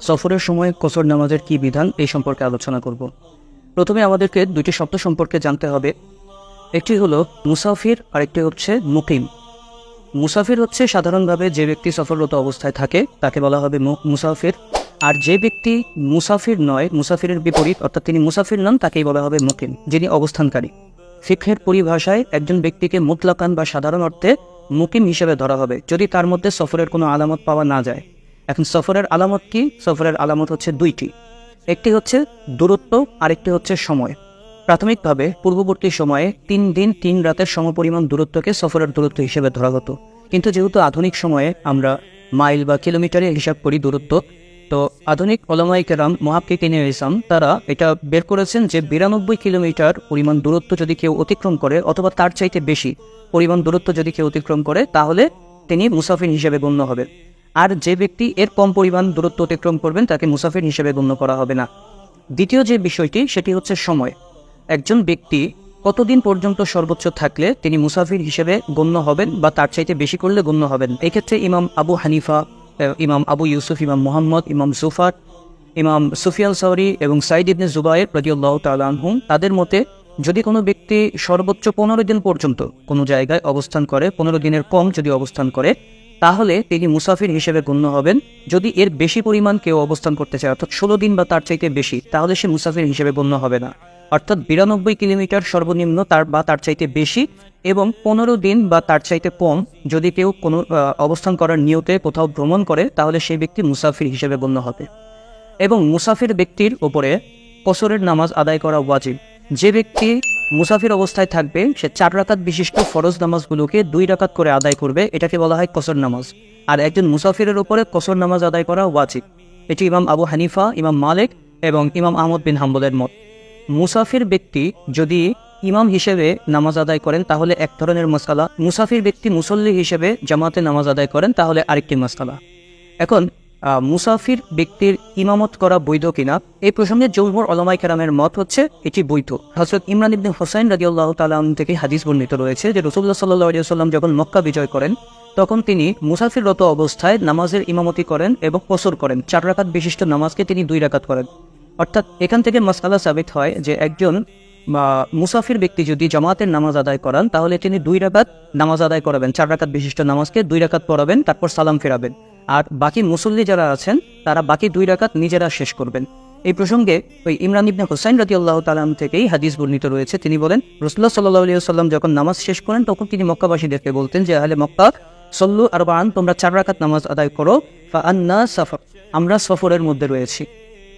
সফরের সময় কসর নামাজের কী বিধান এই সম্পর্কে আলোচনা করব। প্রথমে আমাদেরকে দুইটি শব্দ সম্পর্কে জানতে হবে। একটি হলো মুসাফির, আরেকটি হচ্ছে মুকিম। মুসাফির হচ্ছে সাধারণভাবে যে ব্যক্তি সফররত অবস্থায় থাকে, তাকে বলা হবে মুসাফির। আর যে ব্যক্তি মুসাফির নয়, মুসাফিরের বিপরীত, অর্থাৎ তিনি মুসাফির নন, তাকেই বলা হবে মুকিম, যিনি অবস্থানকারী। ফিকহের পরিভাষায় একজন ব্যক্তিকে মুতলাকান বা সাধারণ অর্থে মুকিম হিসেবে ধরা হবে, যদি তার মধ্যে সফরের কোনো আলামত পাওয়া না যায়। এখন সফরের আলামত কি? সফরের আলামত হচ্ছে দুইটি। একটি হচ্ছে দূরত্ব, আরেকটি হচ্ছে সময়। প্রাথমিকভাবে পূর্ববর্তী সময়ে তিন দিন, তিন রাতের সমপরিমাণ দূরত্বকে সফরের দূরত্ব হিসেবে ধরা হতো। কিন্তু যেহেতু আধুনিক সময়ে আমরা মাইল বা কিলোমিটারে হিসাব করি দূরত্ব, তো আধুনিক ওলামাই কেরাম মহাক্কিক ইসলাম তারা এটা বের করেছেন যে বিরানব্বই কিলোমিটার পরিমাণ দূরত্ব যদি কেউ অতিক্রম করে অথবা তার চাইতে বেশি পরিমাণ দূরত্ব যদি কেউ অতিক্রম করে, তাহলে তিনি মুসাফির হিসেবে গণ্য হবেন। আর যে ব্যক্তি এর কম পরিমাণ দূরত্ব অতিক্রম করবেন, তাকে মুসাফির হিসেবে গণ্য করা হবে না। দ্বিতীয় যে বিষয়টি, সেটি হচ্ছে সময়। একজন ব্যক্তি কতদিন পর্যন্ত সর্বোচ্চ থাকলে তিনি মুসাফির হিসেবে গণ্য হবেন বা তার চাইতে বেশি করলে গণ্য হবেন? এক্ষেত্রে ইমাম আবু হানিফা ইমাম আবু ইউসুফ, ইমাম মোহাম্মদ, ইমাম জুফার, ইমাম সুফিয়ান সাউরি এবং সাইদ ইবনে জুবাইর রদিউল্লাহ তালানহুম তাদের মতে যদি কোনো ব্যক্তি সর্বোচ্চ পনেরো দিন পর্যন্ত কোনো জায়গায় অবস্থান করে, পনেরো দিনের কম যদি অবস্থান করে তাহলে তিনি মুসাফির হিসেবে গণ্য হবেন। যদি এর বেশি পরিমাণ কেউ অবস্থান করতে চায়, অর্থাৎ ষোলো দিন বা তার চাইতে বেশি, তাহলে সে মুসাফির হিসেবে গণ্য হবে না। অর্থাৎ বিরানব্বই কিলোমিটার সর্বনিম্ন তার বা তার চাইতে বেশি এবং পনেরো দিন বা তার চাইতে কম যদি কেউ কোনো অবস্থান করার নিয়তে কোথাও ভ্রমণ করে, তাহলে সেই ব্যক্তি মুসাফির হিসেবে গণ্য হবে। এবং মুসাফির ব্যক্তির ওপরে কসরের নামাজ আদায় করা ওয়াজিব। যে ব্যক্তি মুসাফির অবস্থায় থাকবে, সে চার রাকাত বিশিষ্ট ফরজ নামাজগুলোকে দুই রাকাত করে আদায় করবে। এটাকে বলা হয় কসর নামাজ। আর একজন মুসাফিরের ওপরে কসর নামাজ আদায় করা ওয়াজিব। এটি ইমাম আবু হানিফা, ইমাম মালিক এবং ইমাম আহমদ বিন হাম্বলের মত। মুসাফির ব্যক্তি যদি ইমাম হিসেবে নামাজ আদায় করেন, তাহলে এক ধরনের মশালা মুসাফির ব্যক্তি মুসল্লি হিসেবে জামাতে নামাজ আদায় করেন, তাহলে আরেকটি মশালা এখন মুসাফির ব্যক্তির ইমামত করা বৈধ কিনা, এই প্রসঙ্গে জৌহর অলমাই কেরামের মত হচ্ছে এটি বৈধ। হজরত ইমরান ইবনে হোসাইন রাজি আল্লাহ তালাম থেকে হাদিস বর্ণিত রয়েছে যে রসুল্লাহ সাল্লাহ সাল্লাম যখন মক্কা বিজয় করেন, তখন তিনি মুসাফিররত অবস্থায় নামাজের ইমামতি করেন এবং কসর করেন। চার রাকাত বিশিষ্ট নামাজকে তিনি দুই রাকাত করেন। অর্থাৎ এখান থেকে মাসালা সাবিত হয় যে একজন মুসাফির ব্যক্তি যদি জামাতের নামাজ আদায় করান, তাহলে তিনি দুই রাকাত নামাজ আদায় করাবেন। চার রাকাত বিশিষ্ট নামাজকে দুই রাকাত পড়াবেন, তারপর সালাম ফেরাবেন। আর বাকি মুসল্লি যারা আছেন, তারা বাকি দুই রাকাত নিজেরা শেষ করবেন। এই প্রসঙ্গে ওই ইমরান ইবনে হোসাইন রাজি আল্লাহ তালাম থেকেই হাদিস বর্ণিত রয়েছে। তিনি বলেন রসুল্লাহ সাল্লাহ আলিয়া সাল্লাম যখন নামাজ শেষ করেন, তখন তিনি মক্কাবাসীদেরকে বলতেন যে, আহলে মক্কা, সল্লু আর বান তোমরা চার রাকাত নামাজ আদায় করো ফা আন্না সাফর, আমরা সফরের মধ্যে রয়েছি।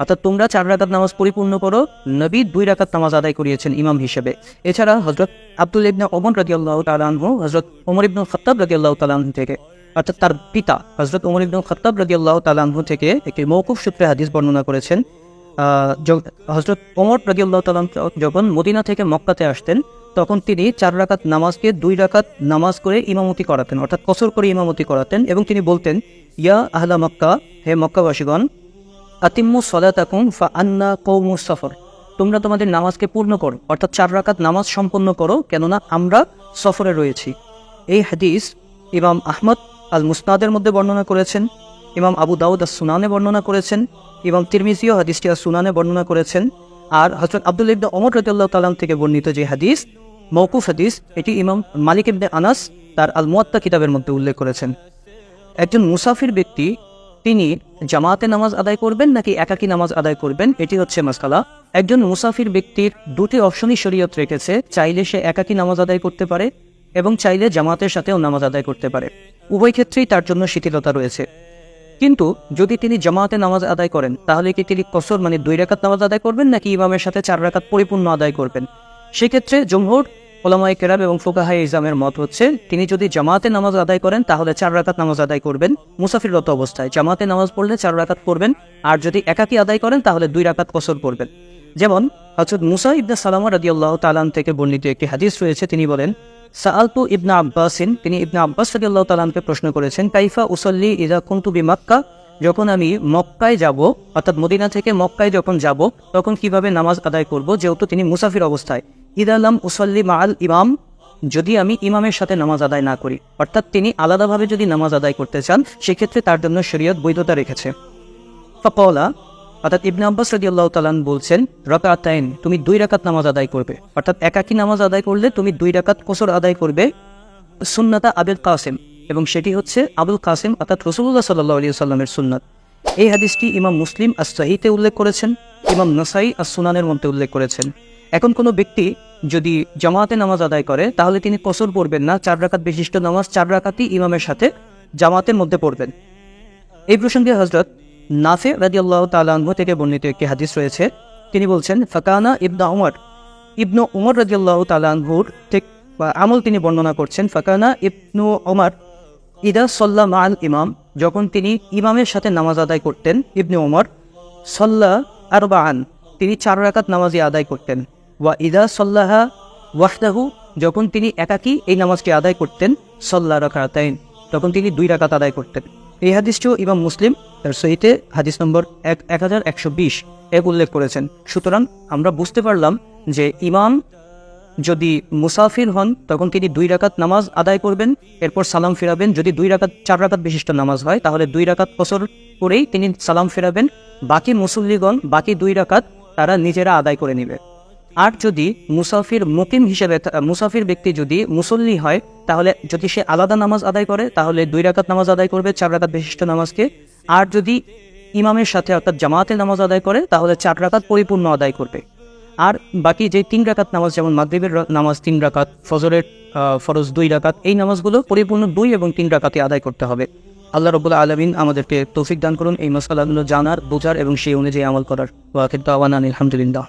অর্থাৎ তোমরা চার রাকাত নামাজ পরিপূর্ণ করো, নবী দুই রাকাত নামাজ আদায় করিয়েছেন ইমাম হিসেবে। এছাড়া হজরত আব্দুল ইবনে ওমর রাজি আল্লাহ তালানহু হজরত ওমর ইবনুল খত্তাব রাজি আল্লাহ তালানহু থেকে অর্থাৎ তার পিতা হজরত ওমর ইবনুল খত্তাব রাজি আল্লাহ তালানহু থেকে একটি মৌকুফ সূত্রে হাদিস বর্ণনা করেছেন। হজরত ওমর রাজি আল্লাহ তালাম যখন মদিনা থেকে মক্কাতে আসতেন, তখন তিনি চার রাকাত নামাজকে দুই রাকাত নামাজ করে ইমামতি করাতেন, অর্থাৎ কসর করে ইমামতি করাতেন এবং তিনি বলতেন, ইয়া আহলা মক্কা, হে মক্কাবাসীগণ আতিম্মু সলাতাকুম ফা আন্না কৌমু সফর। তোমরা তোমাদের নামাজকে পূর্ণ করো, অর্থাৎ চার রাকাত নামাজ সম্পন্ন করো, কেননা আমরা সফরে রয়েছি। এই হাদিস ইমাম আহমদ আল মুসনাদের মধ্যে বর্ণনা করেছেন, ইমাম আবু দাউদ আর সুনানে বর্ণনা করেছেন, ইমাম তিরমিজিও হাদিসটি আর সুনানে বর্ণনা করেছেন, আর হজরত আব্দুল ইবনে অমর রতুল্লাহ তালাম থেকে বর্ণিত যে হাদিস মৌকুফ হাদিস, এটি ইমাম মালিক ইবনে আনাস তার আল মুয়াত্তা কিতাবের মধ্যে উল্লেখ করেছেন। একজন মুসাফির ব্যক্তি, তিনি জামাতে নামাজ আদায় করবেন নাকি একাকী নামাজ আদায় করবেন, এটি হচ্ছে মাসকালা একজন মুসাফির ব্যক্তির দুটি অপশনই শরীয়ত রেখেছে, চাইলে সে একাকী নামাজ আদায় করতে পারে এবং চাইলে জামাতের সাথেও নামাজ আদায় করতে পারে। উভয় ক্ষেত্রেই তার জন্য শিথিলতা রয়েছে। কিন্তু যদি তিনি জামাতে নামাজ আদায় করেন, তাহলে কি তিনি কসর মানে দুই রাকাত নামাজ আদায় করবেন নাকি ইমামের সাথে চার রাকাত পরিপূর্ণ আদায় করবেন? সেক্ষেত্রে জমহুর ওলামাই কেরাম এবং ফোকাহাই ইসলামের মত হচ্ছে, তিনি যদি জামাতে নামাজ আদায় করেন, তাহলে চার রাকাত নামাজ আদায় করবেন মুসাফিররত অবস্থায়। জামাতে নামাজ পড়লে চার রাকাত পড়বেন, আর যদি একাকী আদায় করেন, তাহলে দুই রাকাত কসর পড়বেন। যেমন হজরত মুসা ইবনে সালামা রাদি আল্লাহ তালান থেকে বর্ণিত একটি হাদিস রয়েছে, তিনি বলেন সাআলতু ইবনা আব্বাসিন, তিনি ইবনা আব্বাস রাদি আল্লাহ তালানকে প্রশ্ন করেছেন, কাইফা উসল্লি ইদা কুন্তু বি মাক্কা যখন আমি মক্কায় যাব, অর্থাৎ মদিনা থেকে মক্কায় যখন যাব, তখন কীভাবে নামাজ আদায় করব? যেহেতু তিনি মুসাফির অবস্থায়। ইদালাম উসল্লি মাআল ইমাম, যদি আমি ইমামের সাথে নামাজ আদায় না করি, অর্থাৎ তিনি আলাদাভাবে যদি নামাজ আদায় করতে চান, সেক্ষেত্রে তার জন্য শরীয়ত বৈধতা রেখেছে। ফকলা অর্থাৎ ইবনে আব্বাস রাজি আল্লাহ তালান বলছেন, রকাতাইন, তুমি দুই রাকাত নামাজ আদায় করবে। অর্থাৎ একাকি নামাজ আদায় করলে তুমি দুই রাকাত কোসর আদায় করবে, সুন্নাতা আবুল কাসেম। এবং সেটি হচ্ছে আবুল কাসেম, অর্থাৎ রসুল্লাহ সাল্লাহ আলী সাল্লামের সুন্নাত। এই হাদিসটি ইমাম মুসলিম আস সাহিতে উল্লেখ করেছেন, ইমাম নাসাই সুনানের মধ্যে উল্লেখ করেছেন। এখন কোনো ব্যক্তি যদি জামাতে নামাজ আদায় করে, তাহলে তিনি কসর পড়বেন না, চার রাকাত বিশিষ্ট নামাজ চার রাকাতই ইমামের সাথে জামাতের মধ্যে পড়বেন। এই প্রসঙ্গে হজরত নাফে রাজি আল্লাহ তালাহ থেকে বর্ণিত একটি হাদিস রয়েছে। তিনি বলছেন, ফাকানা ইবনা উমর। ইবনু উমর রাজি আল্লাহ তালাহুর ঠিক আমল তিনি বর্ণনা করছেন, ফাকানা ইবনু ওমর ইদা সল্লা মাল ইমাম, যখন তিনি ইমামের সাথে নামাজ আদায় করতেন, ইবনে ওমর সল্লা আর আন তিনি চার রাকাত নামাজি আদায় করতেন। ওয়া ইদা সল্লাহা ওয়াহদাহু, যখন তিনি একাকী এই নামাজটি আদায় করতেন, সল্লা রাকাতাইন, তখন তিনি দুই রাকাত আদায় করতেন। এই হাদিসটিও ইমাম মুসলিম তার সহিতে হাদিস নম্বর এক এক হাজার একশো বিশ এক উল্লেখ করেছেন। সুতরাং আমরা বুঝতে পারলাম যে ইমাম যদি মুসাফির হন, তখন তিনি দুই রাকাত নামাজ আদায় করবেন, এরপর সালাম ফেরাবেন। যদি দুই রাকাত, চার রাকাত বিশিষ্ট নামাজ হয়, তাহলে দুই রাকাত কসর করেই তিনি সালাম ফেরাবেন। বাকি মুসল্লিগণ বাকি দুই রাকাত তারা নিজেরা আদায় করে নেবে। আর যদি মুসাফির মুকিম হিসেবে মুসাফির ব্যক্তি যদি মুসল্লি হয়, তাহলে যদি সে আলাদা নামাজ আদায় করে, তাহলে দুই রাকাত নামাজ আদায় করবে, চার রাকাত বিশিষ্ট নামাজকে। আর যদি ইমামের সাথে অর্থাৎ জামাতের নামাজ আদায় করে, তাহলে চার রাকাত পরিপূর্ণ আদায় করবে। আর বাকি যে তিন রাকাত নামাজ, যেমন মাদ্রীবের নামাজ তিন রাকাত, ফজরের ফরজ দুই রাকাত, এই নামাজগুলো পরিপূর্ণ দুই এবং তিন রাকাতে আদায় করতে হবে। আল্লাহ রবুল্লা আলমিন আমাদেরকে তৌফিক দান করুন। এই মশালাগুলো জানার, বোঝার এবং সেই অনুযায়ী আমল করার। ওয়াকিদ আলহামদুলিল্লাহ